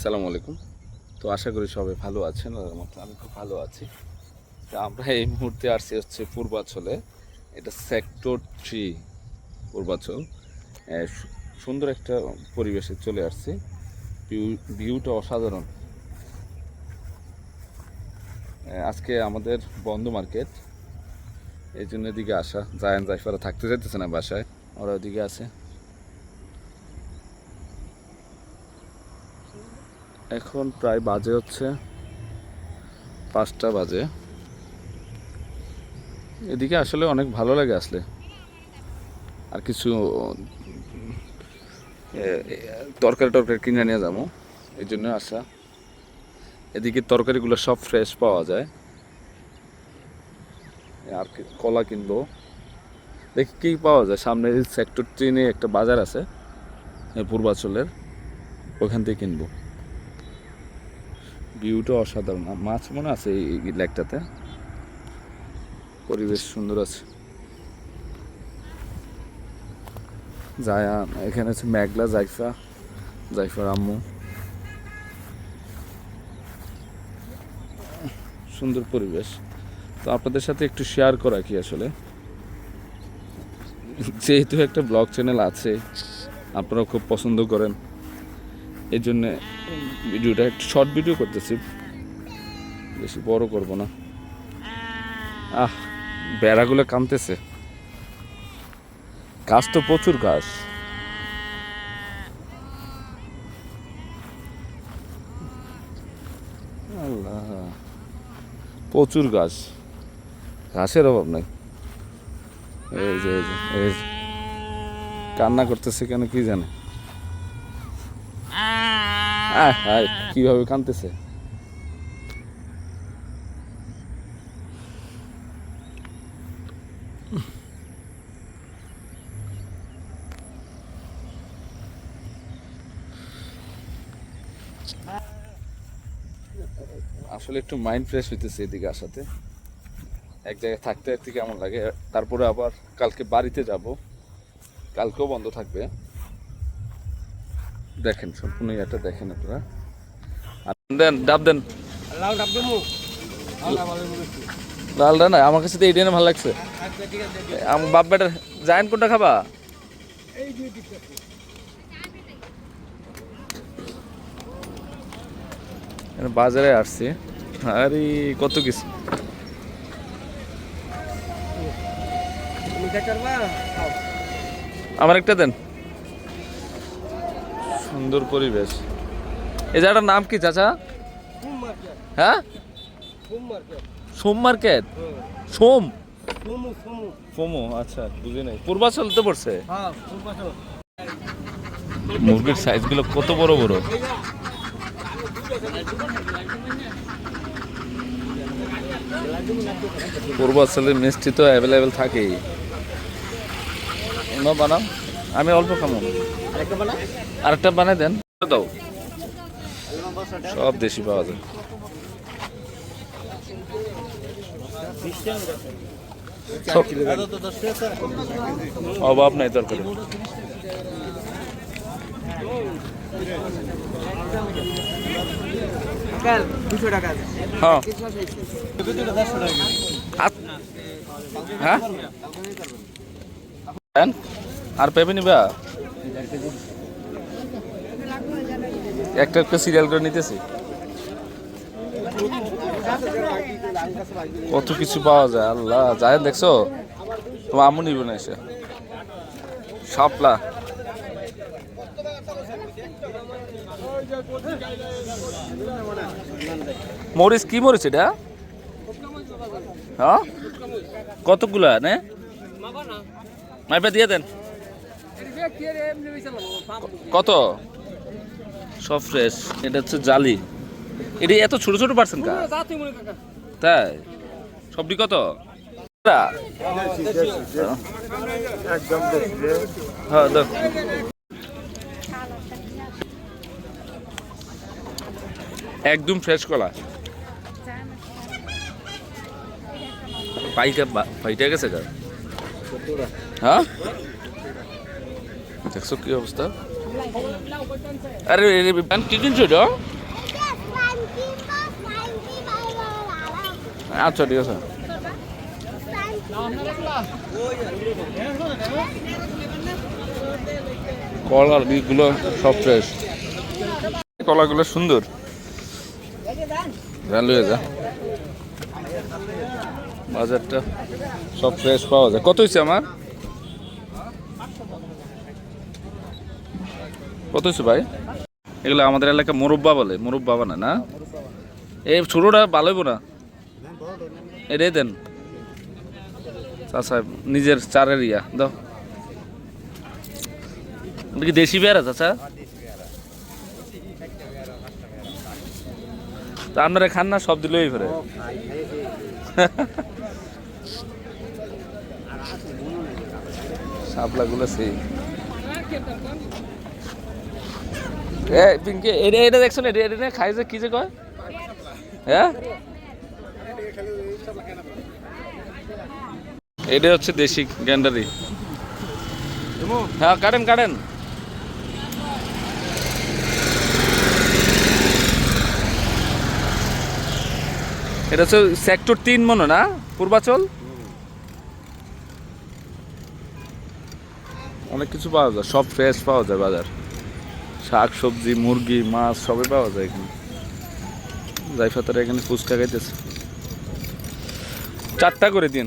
আসসালামু আলাইকুম। তো আশা করি সবাই ভালো আছেন আর মতো আমি খুব ভালো আছি। তো আমরা এই মুহূর্তে আসছি হচ্ছে পূর্বাঞ্চলে এটা সেক্টর থ্রি পূর্বাচল। সুন্দর একটা পরিবেশে চলে আসছি। ভিউ, ভিউটা অসাধারণ। আজকে আমাদের বন্ধ মার্কেট। এই জন্য এদিকে আসা, জায়ান জাইফারা থাকতে যাইতেছে না বাসায়। ওরা ওদিকে আছে। এখন প্রায় বাজে হচ্ছে পাঁচটা বাজে। এদিকে আসলে অনেক ভালো লাগে আসলে। আর কিছু তরকারি টরকারি কিনে নিয়ে যাব। এই জন্য আসা। এদিকে তরকারিগুলো সব ফ্রেশ পাওয়া যায়। আর কলা কিনবো। দেখি কি পাওয়া যায়। সামনে সেক্টর ট্রেনে একটা বাজার আছে পূর্বাচলের। ওখান থেকে কিনবো। ভিউটা অসাধারণ। মাছ মনে আছে এই লেকটাতে? পরিবেশ সুন্দর আছে। জায়া এখানে আছে মেঘলা জাইফা, জাইফার আম্মু। সুন্দর পরিবেশ। তো আপনাদের সাথে একটু শেয়ার করা কি আসলে? যেহেতু একটা ব্লগ চ্যানেল আছে আপনারা খুব পছন্দ করেন। এই জন্য ভিডিওটা একটু শর্ট ভিডিও করতেছি। বেশি বড় করব না। আহ, বেড়াগুলো কামতেছে। গাছ তো প্রচুর গাছ আল্লাহ, প্রচুর গাছ ঘাসের অভাব নাই। এই যে এই যে। কান্না করতেছে কেন কি জানে? আয় হায়, কীভাবে কানতেছে? আসলে একটু মাইন্ড ফ্রেশ হইতেছে এদিকে আসাতে। এক জায়গায় থাকতে থাকতে কেমন লাগে। তারপরে আবার কালকে বাড়িতে যাব। কালকেও বন্ধ থাকবে। দেখেন সম্পূর্ণ এটা দেখেন আপনারা। দেন ডাব দেন। লালটা না আমার কাছে তো না ভালো লাগছে। আচ্ছা আমার বাপ বেটার জায়েন কোনটা খাবা? এই বাজারে আসছি। আরে কত কিছু। আমার একটা দেন। সুন্দর পরিবেশ। এই জায়গাটার নাম কি চাচা? হ্যাঁ? মার্কেট সোম মার্কেট? সোম? ফুমু আচ্ছা বুঝি নাই। পূর্বাচল তো পড়ছে? হ্যাঁ মুরগির সাইজগুলো কত বড় বড়? পূর্বাচলের মিষ্টি তো অ্যাভেলেবেল থাকেই। বানাও। আমি অল্প খামো। আরেকটা বানা বানাই দেন। দাও। সব দেশি পাওয়া যায়। অভাব নাই তরকারি। টাকা হ্যাঁ। হ্যাঁ। আর পেবে নিবা? একটা একটা সিরিয়াল করে নিতেছি। কত কিছু পাওয়া যায়, আল্লাহ। যায় দেখছ? তোমার আমু নিবে না এসে। শাপলা। মরিচ, কি মরিচ এটা? হ্যাঁ? কতগুলা, নে? মাইপা দিয়ে দেন। কত? সব ফ্রেশ এটা হচ্ছে জালি। এটা এত ছোট ছোট পার্সেন্ট কা তাই? সবটি কত? হ্যাঁ। একদম ফ্রেশ কলা। পাইকা পাইটা গেছে হ্যাঁ? দেখছ কি অবস্থা? আরে কি কিনছো এটা? আচ্ছা ঠিক আছে। কলার বীজগুলো সব ফ্রেশ কলাগুলো সুন্দর। ভালো যা। বাজারটা সব ফ্রেশ পাওয়া যায়। কত হয়েছে আমার? কত হয়েছে ভাই? এগুলো আমাদের এলাকা মুরব্বা বলে, মুরব্বা বানা না? এই ছোটোটা ভালো হইব না? এটাই দেন। চাষা নিজের চারের ইয়া, দাও। কি দেশি পেয়ারা, চাচা? তা আপনারা খান না, সব দিলেই ফেরে শাপলাগুলো সেই। এ পিঙ্কি এটা এটা দেখছ না এটা খাই যে, কি যে কয়? হ্যাঁ এটা হচ্ছে দেশি গ্যান্ডারি হ্যাঁ কাটেন কাটেন। এটা হচ্ছে সেক্টর তিন মনে না? পূর্বাচল? অনেক কিছু পাওয়া যায়, সব ফ্রেশ পাওয়া যায় বাজার। শাক সবজি মুরগি মাছ সবই পাওয়া যায় এখানে। জাইফা তারা এখানে ফুচকা খাইতেছে। চারটা করে দিন।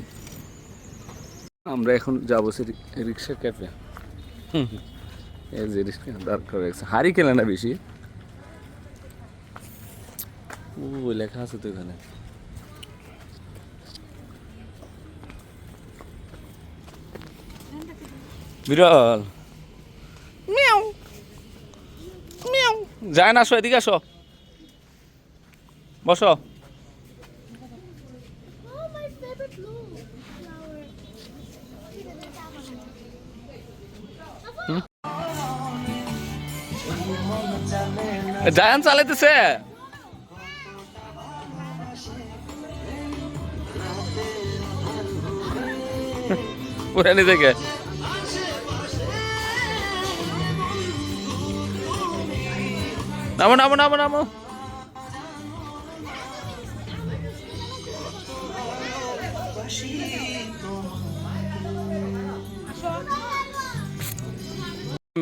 আমরা এখন যাব সে রিক্সা ক্যাফে। এই যে রিক্সা দাঁড় করে রাখছে হাড়ি খেলে না বেশি? ও লেখা আছে তো এখানে। বিরল। যায় না আসো এদিকে আসো। বসো. জায়ান চালাইতেছে? পুরানি থেকে নামো নামো নামো নামো।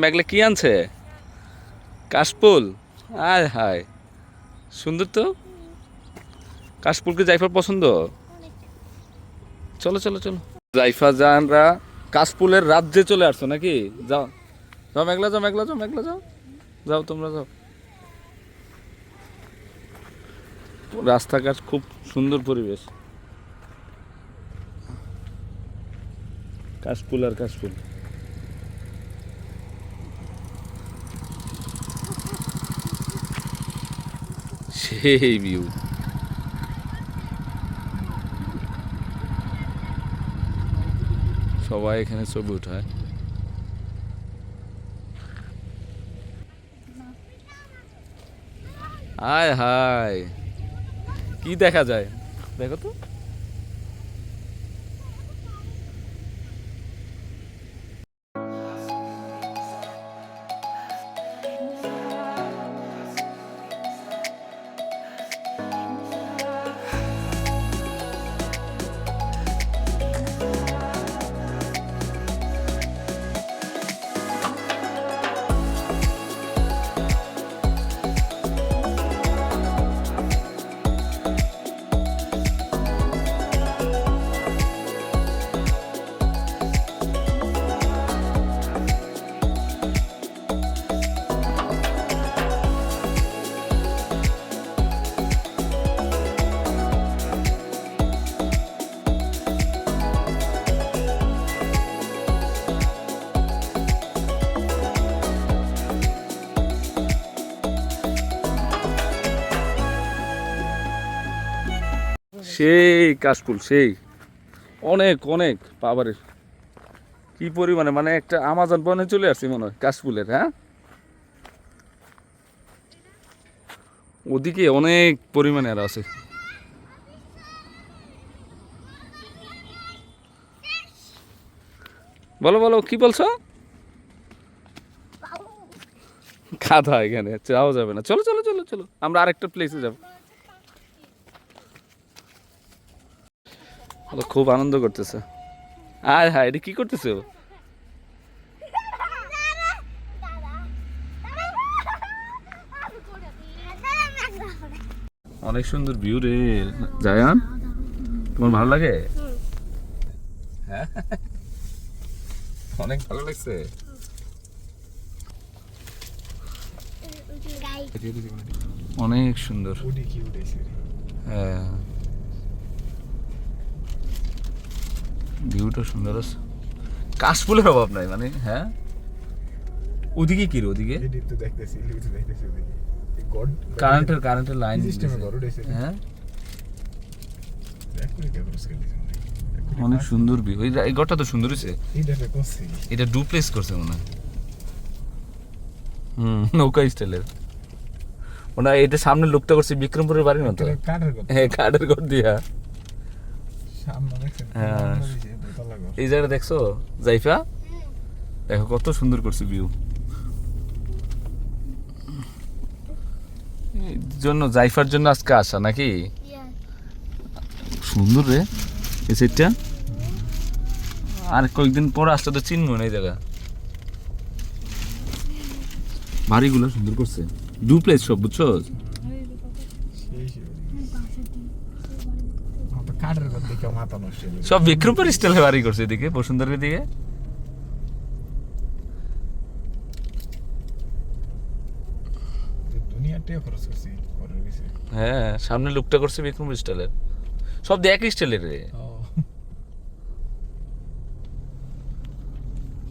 ব্যাগলে কি আনছে? কাশফুল? আয় হায়। সুন্দর তো। কাশফুলকে জাইফার পছন্দ? চলো চলো চলো। জাইফা জানরা কাশফুলের রাজ্যে চলে আসছো নাকি? যাও। যাও, মেঘলা যাও মেঘলা যাও মেঘলা যাও। যাও, তোমরা যাও। রাস্তাঘাট খুব সুন্দর পরিবেশ। কাশফুল আর কাশফুল। সেই ভিউ। সবাই এখানে ছবি উঠায়। হায় হায়। কি দেখা যায়? দেখো তো। সেই কাশফুল সেই। অনেক অনেক বাবারে কি পরিমাণে মানে একটা আমাজন বনে চলে আসছি মনে হয় কাশফুলের হ্যাঁ? ওদিকে অনেক পরিমাণে আর আছে। বলো বলো কি বলছো? কাদা এখানে যাওয়া যাবে না। চলো চলো চলো চলো। আমরা আরেকটা প্লেসে যাব। ওরা খুব আনন্দ করতেছে। আয় হায় এটা কি করতেছো অনেক সুন্দর ভিউ রে। জায়ান তোমার ভালো লাগে? হ্যাঁ অনেক ভালো লাগছে। অনেক সুন্দর। হ্যাঁ। ভিউটা সুন্দর আছে। কাশফুলের অভাব নাই মানে হ্যাঁ? ওদিকে কি রে ওদিকে? কারেন্টের কারেন্টের লাইন? হ্যাঁ? মনে হয়। অনেক সুন্দর ভিউ এই ঘরটা তো সুন্দর হয়েছে এটা ডুপ্লেস করছে মনে হয়। হুম নৌকা স্টাইলের ওনা এটা সামনে লোকটা করছে বিক্রমপুরের বাড়ির মতো। হ্যাঁ কাঠের ঘর দিয়া। সামনে হ্যাঁ। এই জায়গাটা দেখছ? জাইফা? দেখো কত সুন্দর করছে ভিউ জন্য জাইফার জন্য আজকে আসা নাকি? সুন্দর রে, এই সাইডটা আর কয়েকদিন পর আসলে তো চিনবো না এই জায়গা। বাড়িগুলো সুন্দর করছে। ডুপ্লেস সব, বুঝছ সেই সেই আমার তো মাথা নষ্ট সব বিক্রমপুর স্টাইলে বাড়ি করছে এদিকে বসুন্ধরের দিকে? হ্যাঁ সামনে লুকটা করছে বিক্রমপুর স্টাইলের সব একই স্টাইলের রে।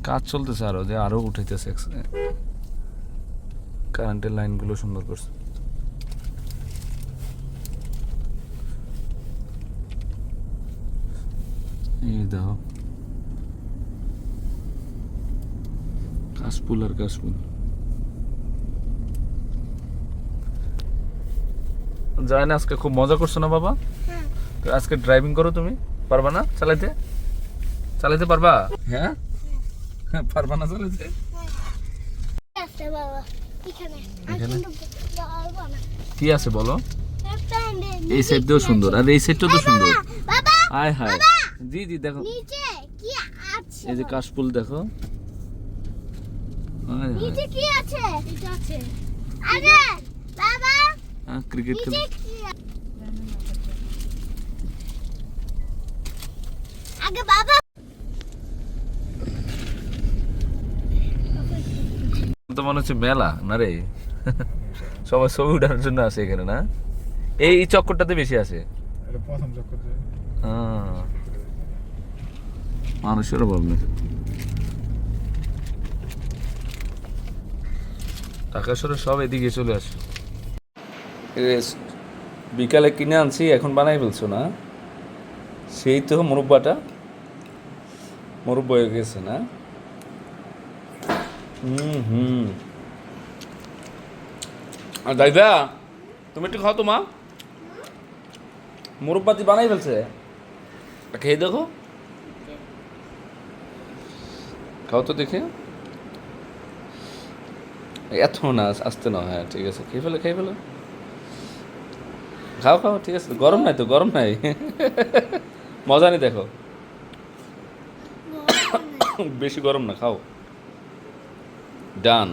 কাজ চলতেছে আরও যে আরও উঠাইতেছে কারেন্টের লাইনগুলো সুন্দর করছে। এই দেখো কাশফুল আর কাশফুল। যায় না আজকে খুব মজা করছ না বাবা? আজকে ড্রাইভিং করো তুমি। পারবা না চালাইতে? চালাইতে পারবা? হ্যাঁ? হ্যাঁ পারবা না চালাইতে? কি আছে বলো? এই সাইডটাও সুন্দর। আর এই সাইডটাও তো সুন্দর। আয় হায়। জি জি দেখো নিচে কি আছে? এই যে কাশফুল দেখো। নিচে কি আছে? এটা আছে। আরে বাবা হ্যাঁ, ক্রিকেট নিচে খেল। আগে বাবা। তো মনে হচ্ছে মেলা না রে? সবাই ছবি উঠানোর জন্য আসে এখানে না? এই চক্করটাতে বেশি আসে। প্রথম চক্কর মানুষের অভাব নেই টাকা সরে সব এদিকে চলে আসে। বিকালে কিনে আনছি, এখন বানাই ফেলছো না? সেই তো মুরব্বাটা। মুরব্ব হয়ে গেছে না? হুম হুম। আর দাইদা তুমি একটু খাও তো মা। মুরব্বাতি বানাই ফেলছে। খেয়ে দেখো। খাও তো দেখে। এত না আসতে না হ্যাঁ ঠিক আছে। খেয়ে ফেলো খেয়ে ফেলো। খাও খাও ঠিক আছে। গরম নাই তো গরম নাই। মজা নেই দেখো। বেশি গরম না খাও। ডান।